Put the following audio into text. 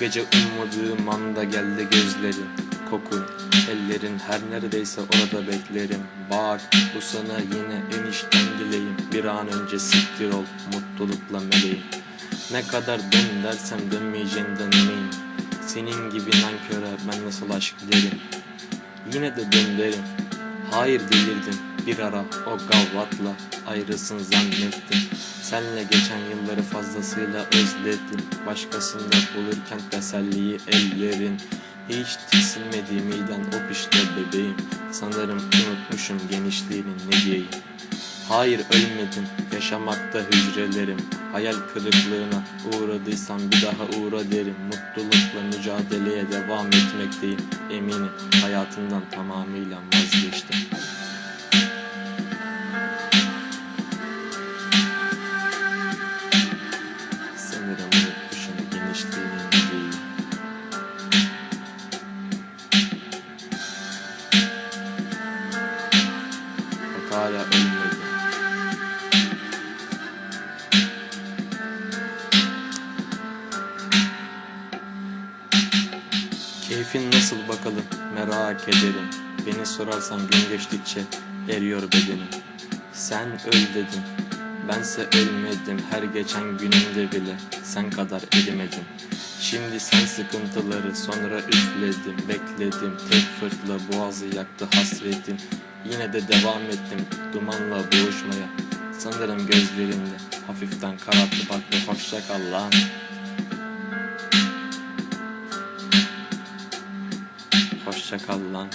Gece ummadığım anda geldi gözlerin Kokun, ellerin her neredeyse orada beklerim. Bak bu sana yine enişten dileğim Bir an önce siktir ol mutlulukla meleğim. Ne kadar dön dersem dönmeyeceğinden eminim Senin gibi nanköre ben nasıl aşk derim? Yine de dön derim. Hayır delirdim bir ara o gavvatla ayrısın zannettim. Senle geçen yılları fazlasıyla özledim. Başkasında bulurken teselliyi ellerin. Hiç tiksinmedi miden o pişte bebeğim. Sanırım unutmuşum genişliğini ne diyeyim? Hayır ölmedim. Yaşamakta hücrelerim. Hayal kırıklığına uğradıysam bir daha uğra derim. Mutlulukla mücadeleye devam etmekteyim. Eminim hayatımdan tamamıyla vazgeçtim hala ölmedim Keyfin nasıl bakalım? Merak ederim. Beni sorarsan gün geçtikçe eriyor bedenim. Sen öl dedin. Bense ölmedim her geçen günümde bile. Sen kadar erimedim. Şimdi sen sıkıntıları sonra üfledim Bekledim. Tek fırtla boğazı yaktı hasretin Yine de devam ettim dumanla boğuşmaya. Sanırım gözlerinde hafiften kararttı. Bak ve hoşça kal lan. Hoşça kal lan